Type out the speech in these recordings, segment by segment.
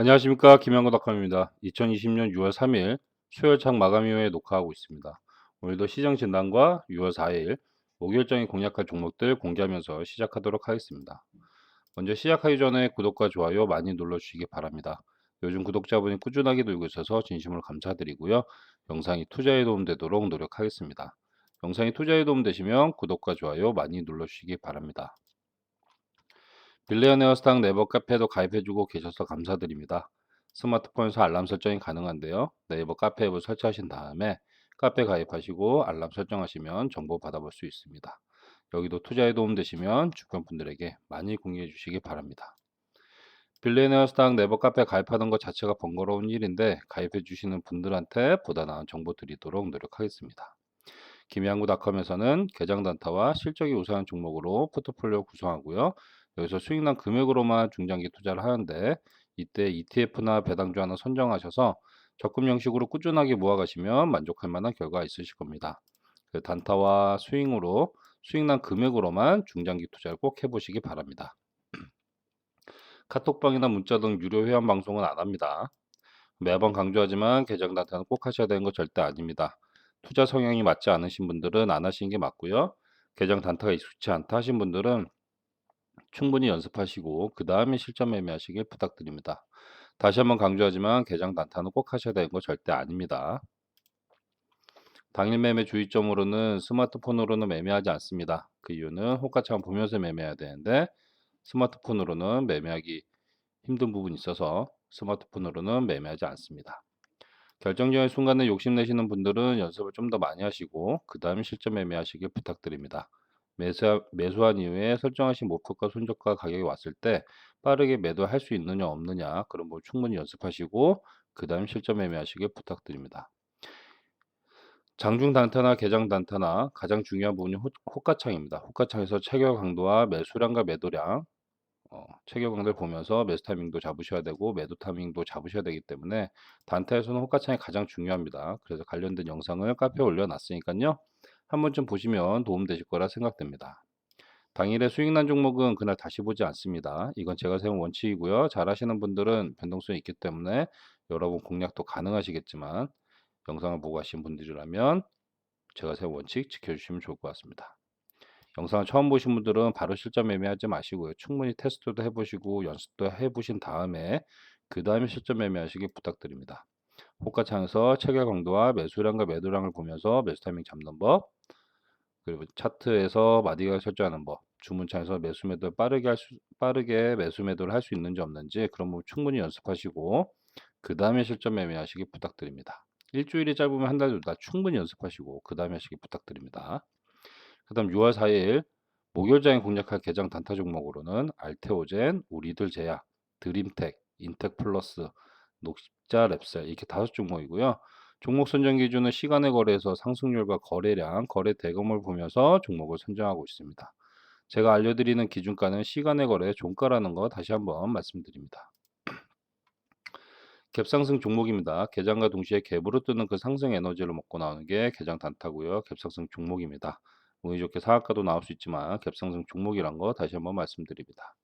안녕하십니까 김영구 닷컴입니다. 2020년 6월 3일 수요일장 마감 이후에 녹화하고 있습니다. 오늘도 시장 진단과 6월 4일 목요일장에 공략할 종목들 공개하면서 시작하도록 하겠습니다. 먼저 시작하기 전에 구독과 좋아요 많이 눌러주시기 바랍니다. 요즘 구독자분이 꾸준하게 늘고 있어서 진심으로 감사드리고요. 영상이 투자에 도움되도록 노력하겠습니다. 영상이 투자에 도움되시면 구독과 좋아요 많이 눌러주시기 바랍니다. 빌레어네어 스탁 네이버 카페에도 가입해주고 계셔서 감사드립니다. 스마트폰에서 알람 설정이 가능한데요. 네이버 카페 앱을 설치하신 다음에 카페 가입하시고 알람 설정하시면 정보 받아볼 수 있습니다. 여기도 투자에 도움되시면 주변 분들에게 많이 공유해 주시기 바랍니다. 빌레어네어 스탁 네이버 카페 가입하는 것 자체가 번거로운 일인데 가입해 주시는 분들한테 보다 나은 정보 드리도록 노력하겠습니다. 김양구닷컴에서는 계정 단타와 실적이 우수한 종목으로 포트폴리오 구성하고요. 여기서 수익난 금액으로만 중장기 투자를 하는데 이때 ETF나 배당주 하나 선정하셔서 적금 형식으로 꾸준하게 모아가시면 만족할 만한 결과가 있으실 겁니다. 그 단타와 스윙으로 수익난 금액으로만 중장기 투자를 꼭 해보시기 바랍니다. 카톡방이나 문자 등 유료 회원 방송은 안 합니다. 매번 강조하지만 계정 단타는 꼭 하셔야 되는 거 절대 아닙니다. 투자 성향이 맞지 않으신 분들은 안 하시는 게 맞고요. 계정 단타가 익숙치 않다 하신 분들은 충분히 연습하시고 그 다음에 실전 매매하시길 부탁드립니다. 다시 한번 강조하지만 계정 단타는 꼭 하셔야 되는 거 절대 아닙니다. 당일 매매 주의점으로는 스마트폰으로는 매매하지 않습니다. 그 이유는 호가창 보면서 매매해야 되는데 스마트폰으로는 매매하기 힘든 부분이 있어서 스마트폰으로는 매매하지 않습니다. 결정적인 순간에 욕심내시는 분들은 연습을 좀 더 많이 하시고 그 다음 실전 매매하시길 부탁드립니다. 매수, 매수한 이후에 설정하신 목표가 손절가 가격이 왔을 때 빠르게 매도할 수 있느냐 없느냐 그런 걸 충분히 연습하시고 그 다음 실전 매매하시길 부탁드립니다. 장중 단타나 개장 단타나 가장 중요한 부분이 호, 호가창입니다. 호가창에서 체결 강도와 매수량과 매도량 어, 체결 강도를 보면서 매수 타이밍도 잡으셔야 되고 매도 타이밍도 잡으셔야 되기 때문에 단타에서는 호가창이 가장 중요합니다. 그래서 관련된 영상을 카페에 올려놨으니까요. 한 번쯤 보시면 도움되실 거라 생각됩니다. 당일의 수익난 종목은 그날 다시 보지 않습니다. 이건 제가 세운 원칙이고요. 잘 하시는 분들은 변동성이 있기 때문에 여러분 공략도 가능하시겠지만 영상을 보고 하신 분들이라면 제가 세운 원칙 지켜주시면 좋을 것 같습니다. 영상을 처음 보신 분들은 바로 실전 매매하지 마시고요. 충분히 테스트도 해보시고 연습도 해보신 다음에 그 다음에 실전 매매하시기 부탁드립니다. 호가창에서 체결 강도와 매수량과 매도량을 보면서 매수 타이밍 잡는 법, 그리고 차트에서 마디가 설정하는 법, 주문창에서 매수 매도를 빠르게 할 수, 빠르게 매수 매도를 할 수 있는지 없는지 그런 부분 충분히 연습하시고 그 다음에 실전 매매하시기 부탁드립니다. 일주일이 짧으면 한달 정도 충분히 연습하시고 그 다음에 하시기 부탁드립니다. 그 다음 6월 4일 목요일장에 공략할 개장 단타 종목으로는 알테오젠, 우리들 제약, 드림텍, 인텍플러스, 녹십자 랩셀 이렇게 다섯 종목이고요. 종목 선정 기준은 시간의 거래에서 상승률과 거래량, 거래 대금을 보면서 종목을 선정하고 있습니다. 제가 알려드리는 기준가는 시간의 거래 종가라는 거 다시 한번 말씀드립니다. 갭상승 종목입니다. 개장과 동시에 갭으로 뜨는 그 상승 에너지를 먹고 나오는 게 개장 단타고요. 갭상승 종목입니다. 운이 좋게 사악가도 나올 수 있지만 갭상승 종목이란 거 다시 한번 말씀드립니다.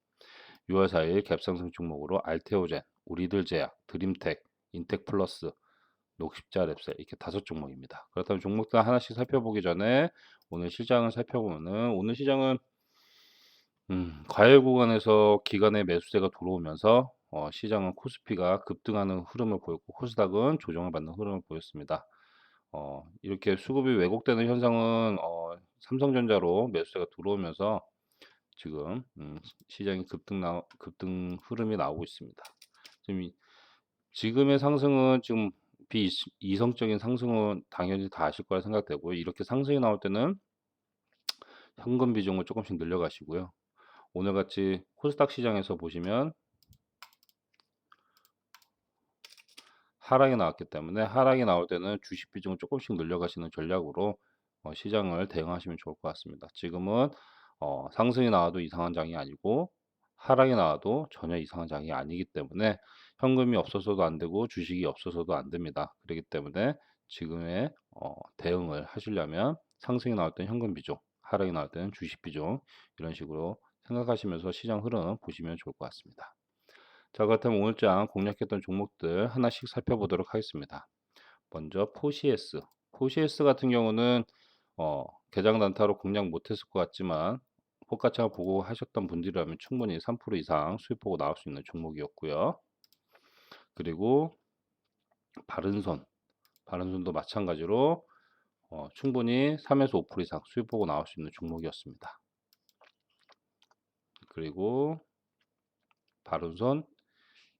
6월 4일 갭상승 종목으로 알테오젠, 우리들 제약, 드림텍, 인텍 플러스, 녹십자 랩셀 이렇게 다섯 종목입니다. 그렇다면 종목들 하나씩 살펴보기 전에 오늘 시장을 살펴보면은 오늘 시장은 음, 과열 구간에서 기간의 매수세가 들어오면서 어, 시장은 코스피가 급등하는 흐름을 보였고 코스닥은 조정을 받는 흐름을 보였습니다. 어, 이렇게 수급이 왜곡되는 현상은 어, 삼성전자로 매수세가 들어오면서 지금 음, 시장이 급등 나 급등 흐름이 나오고 있습니다. 지금 이, 지금의 상승은 지금 비이성적인 상승은 당연히 다 아실 거라 생각되고 이렇게 상승이 나올 때는 현금 비중을 조금씩 늘려가시고요. 오늘같이 코스닥 시장에서 보시면 하락이 나왔기 때문에 하락이 나올 때는 주식 비중을 조금씩 늘려가시는 전략으로 어, 시장을 대응하시면 좋을 것 같습니다. 지금은 어, 상승이 나와도 이상한 장이 아니고 하락이 나와도 전혀 이상한 장이 아니기 때문에 현금이 없어서도 안 되고 주식이 없어서도 안 됩니다. 그렇기 때문에 지금의 어, 대응을 하시려면 상승이 나올 때는 현금 비중, 하락이 나올 때는 주식 비중 이런 식으로 생각하시면서 시장 흐름 보시면 좋을 것 같습니다. 자, 그렇다면 오늘장 공략했던 종목들 하나씩 살펴보도록 하겠습니다. 먼저 포시에스. 포시에스 같은 경우는 어, 개장 단타로 공략 못했을 것 같지만 호가창을 보고 하셨던 분들이라면 충분히 3% 이상 수익 보고 나올 수 있는 종목이었고요. 그리고 바른손. 바른손도 마찬가지로 어, 충분히 3에서 5% 이상 수익 보고 나올 수 있는 종목이었습니다. 그리고 바른손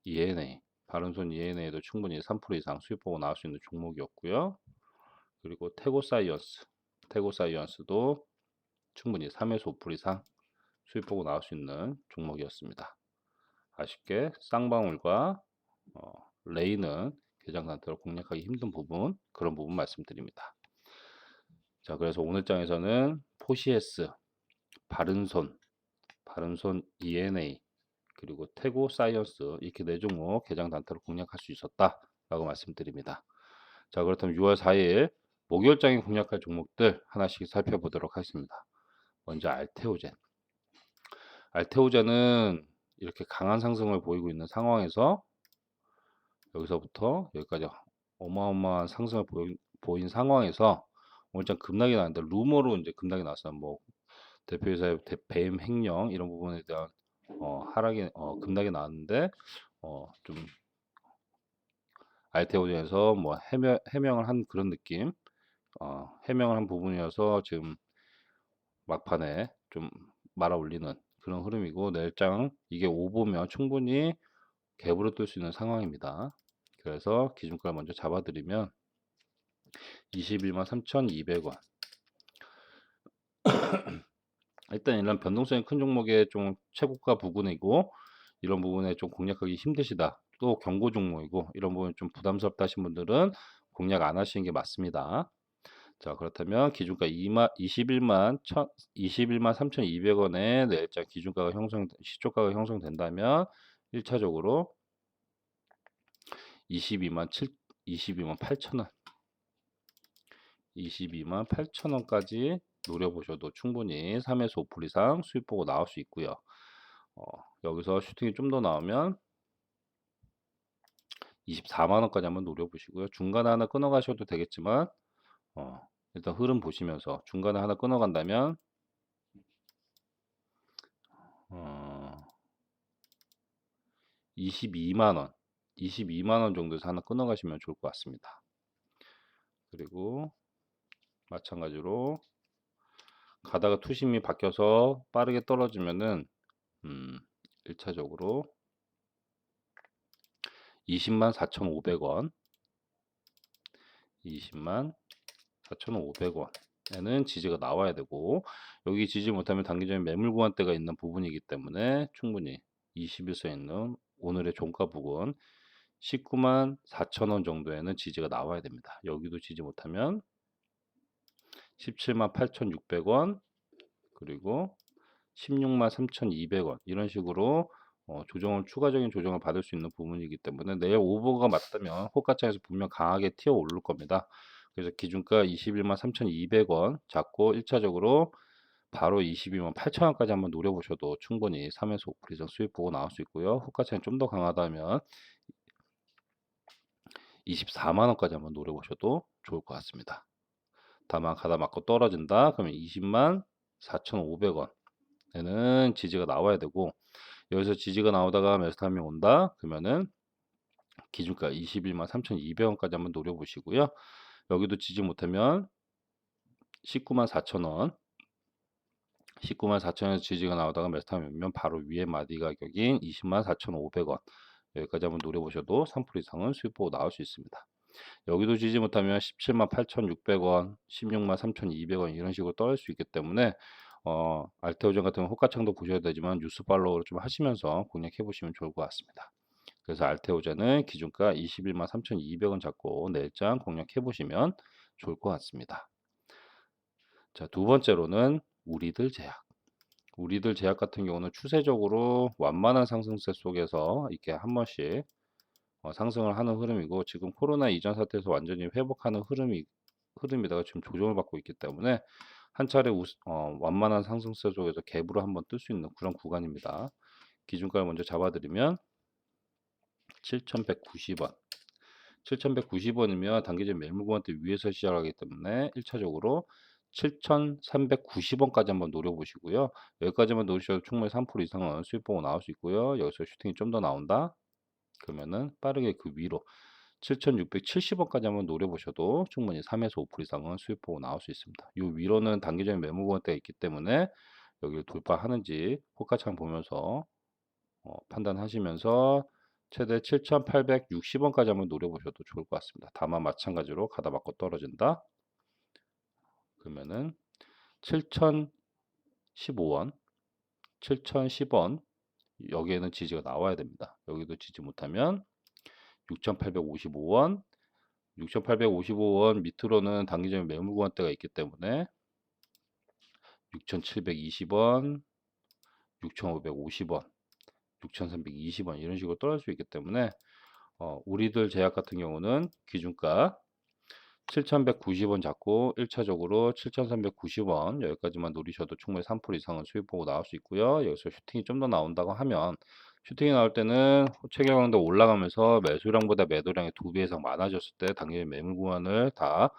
ENA, 바른손 ENA도 충분히 3% 이상 수익 보고 나올 수 있는 종목이었고요. 그리고 태고 사이언스, 태고 사이언스도 충분히 3에서 5% 이상 수익 보고 나올 수 있는 종목이었습니다. 아쉽게 쌍방울과 어, 레이는 개장 단타로 공략하기 힘든 부분 그런 부분 말씀드립니다. 자 그래서 오늘 장에서는 포시에스, 바른손, 바른손 ENA 그리고 태고 사이언스 이렇게 네 종목 개장 단타로 공략할 수 있었다라고 말씀드립니다. 자 그렇다면 6월 4일 목요일장에 공략할 종목들 하나씩 살펴보도록 하겠습니다. 먼저 알테오젠. 알테오젠은 이렇게 강한 상승을 보이고 있는 상황에서 여기서부터 여기까지 어마어마한 상승을 보인, 보인 상황에서 오늘장 급락이 나는데 루머로 이제 급락이 나왔어요. 뭐 대표이사의 배임 횡령 이런 부분에 대한 어, 하락이 어, 급락이 나왔는데 어, 좀 알테오젠에서 뭐 해명, 해명을 한 그런 느낌 어, 해명을 한 부분이어서 지금 막판에 좀 말아 올리는 그런 흐름이고 내일장 이게 오보면 충분히 갭으로 뜰 수 있는 상황입니다. 그래서 기준가를 먼저 잡아드리면 21만 3,200원 일단 이런 변동성이 큰 종목의 좀 최고가 부근이고 이런 부분에 좀 공략하기 힘드시다 또 경고 종목이고 이런 부분 좀 부담스럽다 하신 분들은 공략 안 하시는 게 맞습니다. 자 그렇다면 기준가 2만 21만 1 21만 3,200원에 내일장 기준가가 형성 시초가가 형성된다면 1차적으로 22만 7 22만 8천원 22만 8천원까지 노려보셔도 충분히 3에서 5% 이상 수익 보고 나올 수 있고요. 어, 여기서 슈팅이 좀 더 나오면 24만원까지 한번 노려보시고요. 중간에 하나 끊어 가셔도 되겠지만 어, 일단 흐름 보시면서 중간에 하나 끊어 간다면 어, 22만원 22만 원 정도에서 하나 끊어 가시면 좋을 것 같습니다. 그리고 마찬가지로 가다가 투심이 바뀌어서 빠르게 떨어지면은 음, 1차적으로 20만 4,500원 20만 4,500원에는 지지가 나와야 되고 여기 지지 못하면 단기적인 매물 구간대가 있는 부분이기 때문에 충분히 21선 있는 오늘의 종가 부근 19만 4천 원 정도에는 지지가 나와야 됩니다. 여기도 지지 못하면 17만 8,600원 그리고 16만 3,200원 이런 식으로 어, 조정을 추가적인 조정을 받을 수 있는 부분이기 때문에 내일 오버가 맞다면 호가창에서 분명 강하게 튀어 오를 겁니다. 그래서 기준가 21만 3,200원 잡고 1차적으로 바로 22만 8천원까지 한번 노려보셔도 충분히 3에서 5% 이상 수익 보고 나올 수 있고요. 호가창이 좀 더 강하다면 24만 원까지 한번 노려보셔도 좋을 것 같습니다. 다만 가다 맞고 떨어진다? 그러면 20만 4,500원에는 지지가 나와야 되고 여기서 지지가 나오다가 메스타임이 온다? 그러면은 기준가 21만 3,200원까지 한번 노려보시고요. 여기도 지지 못하면 19만 4천원. 19만 4천원에서 지지가 나오다가 메스타임이 오면 바로 위에 마디 가격인 20만 4,500원 여기까지 한번 노려보셔도 3% 이상은 수익 보고 나올 수 있습니다. 여기도 지지 못하면 17만 8,600원, 16만 3,200원 이런 식으로 떨어질 수 있기 때문에 어, 알테오전 같은 호가창도 보셔야 되지만 뉴스 팔로우를 좀 하시면서 공략해 보시면 좋을 것 같습니다. 그래서 알테오전은 기준가 21만 3,200원 잡고 내일장 공략해 보시면 좋을 것 같습니다. 자, 두 번째로는 우리들 제약. 우리들 제약 같은 경우는 추세적으로 완만한 상승세 속에서 이렇게 한 번씩 어, 상승을 하는 흐름이고 지금 코로나 이전 사태에서 완전히 회복하는 흐름이 흐름이다가 지금 조정을 받고 있기 때문에 한 차례 우, 어, 완만한 상승세 속에서 갭으로 한번 뜰 수 있는 그런 구간입니다. 기준가를 먼저 잡아드리면 7,190원. 7,190원이면 단기적 매물구간대 위에서 시작하기 때문에 1차적으로 7,390원까지 한번 노려보시고요. 여기까지만 노리셔도 충분히 3% 이상은 수익 보고 나올 수 있고요. 여기서 슈팅이 좀 더 나온다. 그러면은 빠르게 그 위로 7,670원까지 한번 노려보셔도 충분히 3에서 5% 이상은 수익 보고 나올 수 있습니다. 이 위로는 단기적인 매물구간대가 있기 때문에 여기를 돌파하는지 호가창 보면서 어, 판단하시면서 최대 7,860원까지 한번 노려보셔도 좋을 것 같습니다. 다만 마찬가지로 가다 맞고 떨어진다. 그러면은 7,015원, 7,010원 여기에는 지지가 나와야 됩니다. 여기도 지지 못하면 6,855원, 6,855원 밑으로는 단기적인 매물 구간대가 있기 때문에 6,720원, 6,550원, 6,320원 이런 식으로 떨어질 수 있기 때문에 어, 우리들 제약 같은 경우는 기준가 7,190원 잡고 1차적으로 7,390원 여기까지만 노리셔도 충분히 3% 이상은 수익 보고 나올 수 있고요. 여기서 슈팅이 좀 더 나온다고 하면 슈팅이 나올 때는 체결강도 올라가면서 매수량보다 매도량이 두 배 이상 많아졌을 때 당연히 매물 구간을 다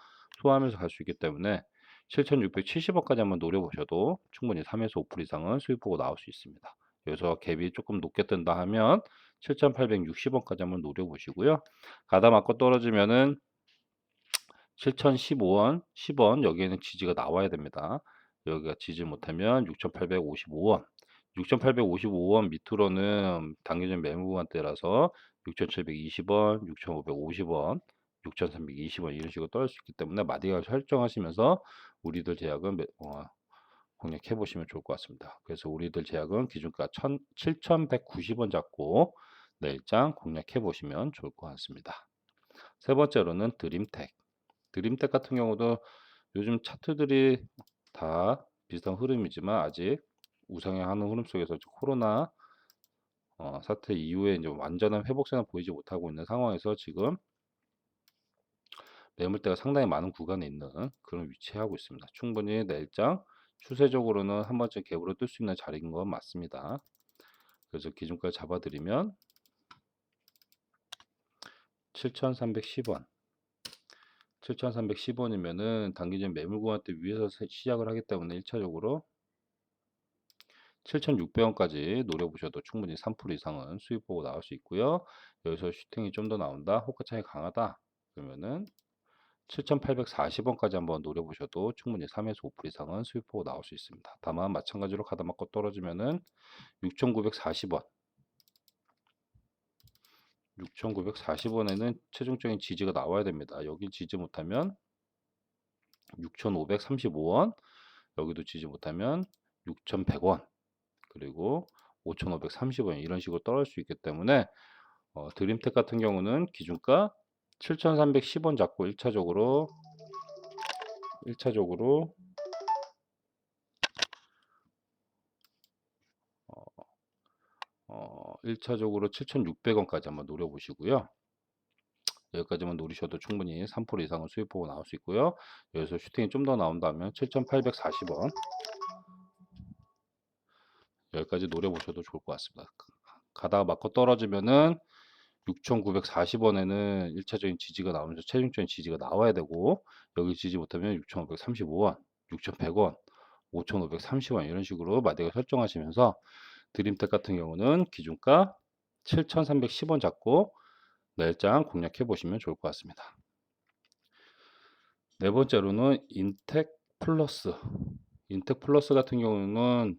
소화하면서 갈 수 있기 때문에 7,670원까지 한번 노려보셔도 충분히 3에서 5% 이상은 수익 보고 나올 수 있습니다. 여기서 갭이 조금 높게 뜬다 하면 7,860원까지 한번 노려보시고요. 가다 맞고 떨어지면은 7,015원, 10원 여기에는 지지가 나와야 됩니다. 여기가 지지 못하면 6,855원, 6,855원 밑으로는 단기적 매물 구간대라서 6,720원, 6,550원, 6,320원 이런 식으로 떨어질 수 있기 때문에 마디가 설정하시면서 우리들 제약은 매- 어, 공략해 보시면 좋을 것 같습니다. 그래서 우리들 제약은 기준가 7,190원 잡고 내일장 공략해 보시면 좋을 것 같습니다. 세 번째로는 드림텍. 드림텍 같은 경우도 요즘 차트들이 다 비슷한 흐름이지만 아직 우상향하는 흐름 속에서 코로나 어, 사태 이후에 이제 완전한 회복세는 보이지 못하고 있는 상황에서 지금 매물대가 상당히 많은 구간에 있는 그런 위치에 하고 있습니다. 충분히 내일장 추세적으로는 한 번쯤 갭으로 뜰 수 있는 자리인 건 맞습니다. 그래서 기준까지 잡아드리면 7,310원 7,310원이면은 단기적 매물 구간대 위에서 세- 시작을 하기 때문에 1차적으로 7,600원까지 노려보셔도 충분히 3% 이상은 수익 보고 나올 수 있고요. 여기서 슈팅이 좀 더 나온다. 호가창이 강하다. 그러면은 7,840원까지 한번 노려보셔도 충분히 3에서 5% 이상은 수익 보고 나올 수 있습니다. 다만 마찬가지로 가다 맞고 떨어지면은 6,940원 6,940원에는 최종적인 지지가 나와야 됩니다. 여기 지지 못하면 6,535원, 여기도 지지 못하면 6,100원, 그리고 5,530원 이런 식으로 떨어질 수 있기 때문에 어, 드림텍 같은 경우는 기준가 7,310원 잡고 1차적으로 1차적으로 1차적으로 7,600원까지 한번 노려보시고요. 여기까지만 노리셔도 충분히 3% 이상은 수익 보고 나올 수 있고요. 여기서 슈팅이 좀 더 나온다면 7,840원 여기까지 노려보셔도 좋을 것 같습니다. 가다가 맞고 떨어지면은 6,940원에는 1차적인 지지가 나오면서 최종적인 지지가 나와야 되고 여기 지지 못하면 6,535원, 6,100원, 5,530원 이런 식으로 마디가 설정하시면서 드림텍 같은 경우는 기준가 7,310원 잡고 내일장 공략해 보시면 좋을 것 같습니다. 네 번째로는 인텍 플러스. 인텍 플러스 같은 경우는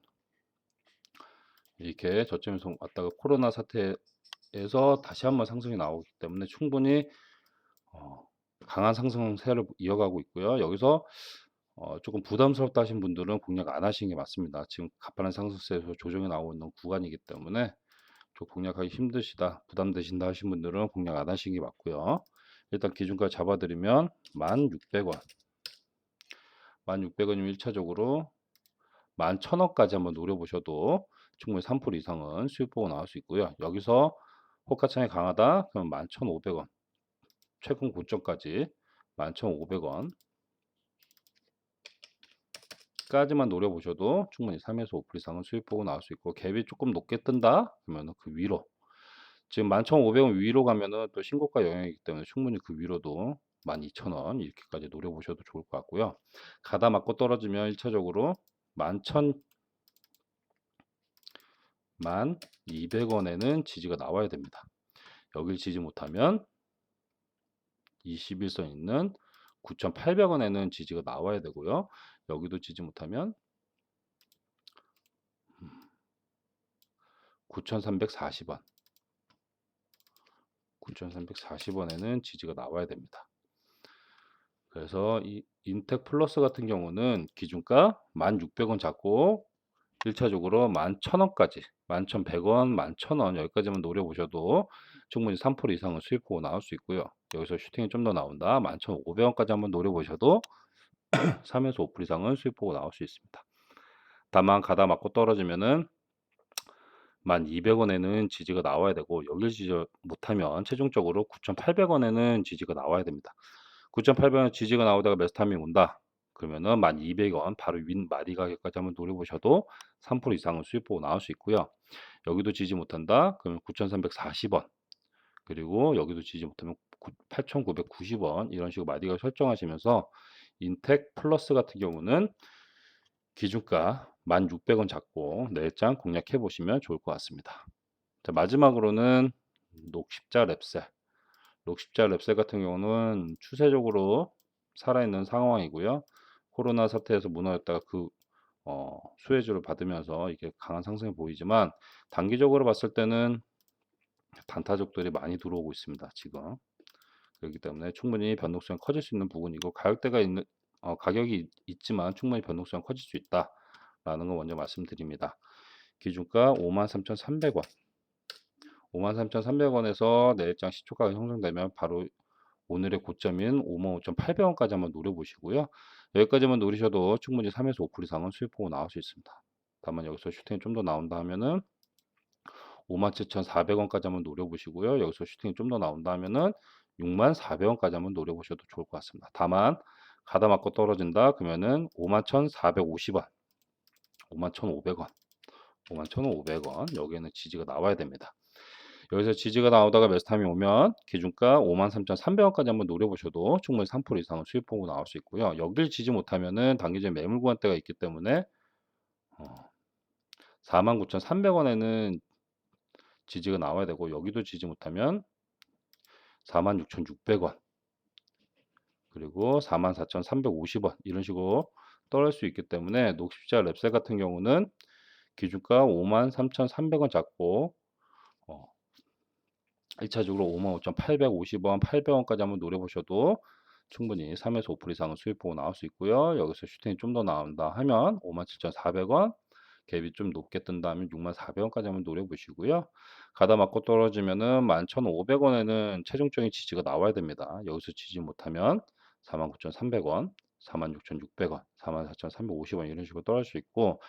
이렇게 저점에서 왔다가 코로나 사태에서 다시 한번 상승이 나오기 때문에 충분히 어, 강한 상승세를 이어가고 있고요. 여기서 어, 조금 부담스럽다 하신 분들은 공략 안 하시는 게 맞습니다. 지금 가파른 상승세에서 조정이 나오고 있는 구간이기 때문에 좀 공략하기 힘드시다, 부담되신다 하신 분들은 공략 안 하시는 게 맞고요. 일단 기준가 잡아드리면 1,600원. 1,600원이면 1차적으로 11,000원까지 한번 노려보셔도 충분히 3% 이상은 수익 보고 나올 수 있고요. 여기서 호가창이 강하다? 그럼 11,500원. 최근 고점까지 11,500원. 까지만 노려보셔도 충분히 3에서 5% 이상은 수익 보고 나올 수 있고 갭이 조금 높게 뜬다? 그러면 그 위로 지금 11,500원 위로 가면은 또 신고가 영향이기 때문에 충분히 그 위로도 12,000원 이렇게까지 노려보셔도 좋을 것 같고요. 가다 맞고 떨어지면 1차적으로 11,000 1200원에는 지지가 나와야 됩니다. 여길 지지 못하면 21선 있는 9,800원에는 지지가 나와야 되고요. 여기도 지지 못하면 9,340원 9,340원에는 지지가 나와야 됩니다. 그래서 이 인텍 플러스 같은 경우는 기준가 1,600원 잡고 1차적으로 11,000원까지 11,100원, 11,000원 여기까지만 노려보셔도 충분히 3% 이상은 수익 보고 나올 수 있고요. 여기서 슈팅이 좀 더 나온다. 11,500원까지 한번 노려보셔도 3에서 5% 이상은 수익 보고 나올 수 있습니다. 다만 가다 맞고 떨어지면은 1200원에는 지지가 나와야 되고 여길 지지 못하면 최종적으로 9800원에는 지지가 나와야 됩니다. 9800원 지지가 나오다가 매스타밍 온다. 그러면은 1200원 바로 윈 마디 가격까지 한번 노려보셔도 3% 이상은 수익 보고 나올 수 있고요. 여기도 지지 못한다. 그러면 9340원 그리고 여기도 지지 못하면 8990원 이런 식으로 마디가 설정하시면서 인텍 플러스 같은 경우는 기준가 1600원 잡고 내일장 공략해 보시면 좋을 것 같습니다. 자, 마지막으로는 녹십자 랩셀. 녹십자 랩셀 같은 경우는 추세적으로 살아있는 상황이고요. 코로나 사태에서 무너졌다가 그 어, 수혜주를 받으면서 이게 강한 상승이 보이지만 단기적으로 봤을 때는 단타족들이 많이 들어오고 있습니다. 지금 그렇기 때문에 충분히 변동성이 커질 수 있는 부분이고 가격대가 있는 어, 가격이 있지만 충분히 변동성이 커질 수 있다라는 거 먼저 말씀드립니다. 기준가 53,300원 53,300원에서 내일장 시초가가 형성되면 바로 오늘의 고점인 55,800원까지 한번 노려보시고요. 여기까지만 노리셔도 충분히 3에서 5% 이상은 수익 보고 나올 수 있습니다. 다만 여기서 슈팅이 좀 더 나온다 하면은 57,400원까지 한번 노려보시고요. 여기서 슈팅이 좀 더 나온다 하면은 64,000원까지 한번 노려보셔도 좋을 것 같습니다. 다만 가다 맞고 떨어진다 그러면은 51,450원 51,500원 51,500원 여기에는 지지가 나와야 됩니다. 여기서 지지가 나오다가 매스타임이 오면 기준가 53,300원까지 한번 노려보셔도 충분히 3% 이상은 수익 보고 나올 수 있고요. 여길 지지 못하면은 단기적인 매물 구간대가 있기 때문에 어, 49,300원에는 지지가 나와야 되고 여기도 지지 못하면 46,600원 그리고 44,350원 이런 식으로 떨어질 수 있기 때문에 녹십자 랩셀 같은 경우는 기준가 53,300원 잡고 어, 1차적으로 55,850원, 800원까지 한번 노려보셔도 충분히 3에서 5% 이상은 수익 보고 나올 수 있고요. 여기서 슈팅이 좀 더 나온다 하면 57,400원, 갭이 좀 높게 뜬다면 64,000원까지 한번 노려보시고요. 가다 맞고 떨어지면은 11,500원에는 최종적인 지지가 나와야 됩니다. 여기서 지지 못하면 49,300원, 46,600원, 44,350원 이런 식으로 떨어질 수 있고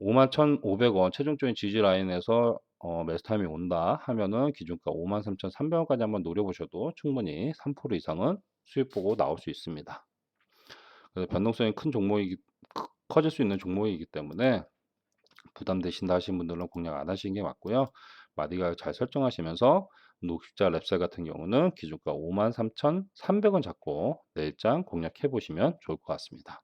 51,500원 최종적인 지지 라인에서 어, 매스타임이 온다 하면은 기준가 53,300원까지 한번 노려보셔도 충분히 3% 이상은 수익 보고 나올 수 있습니다. 그래서 변동성이 큰 종목이기 커질 수 있는 종목이기 때문에 부담되신다 하신 분들은 공략 안 하시는 게 맞고요. 마디가 잘 설정하시면서 녹십자 랩셀 같은 경우는 기준가 53,300원 잡고 내일 장 공략해 보시면 좋을 것 같습니다.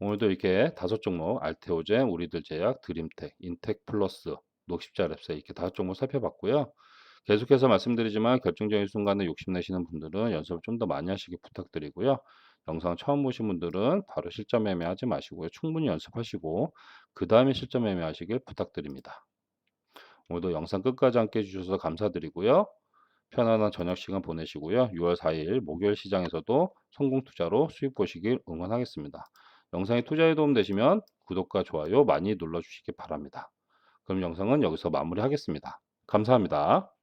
오늘도 이렇게 다섯 종목 알테오젠, 우리들 제약, 드림텍, 인텍 플러스, 녹십자 랩셀 이렇게 다섯 종목 살펴봤고요. 계속해서 말씀드리지만 결정적인 순간에 욕심내시는 분들은 연습을 좀 더 많이 하시기 부탁드리고요. 영상 처음 보신 분들은 바로 실전 매매하지 마시고요. 충분히 연습하시고 그 다음에 실전 매매하시길 부탁드립니다. 오늘도 영상 끝까지 함께 해주셔서 감사드리고요. 편안한 저녁 시간 보내시고요. 6월 4일 목요일 시장에서도 성공 투자로 수익 보시길 응원하겠습니다. 영상이 투자에 도움 되시면 구독과 좋아요 많이 눌러주시기 바랍니다. 그럼 영상은 여기서 마무리하겠습니다. 감사합니다.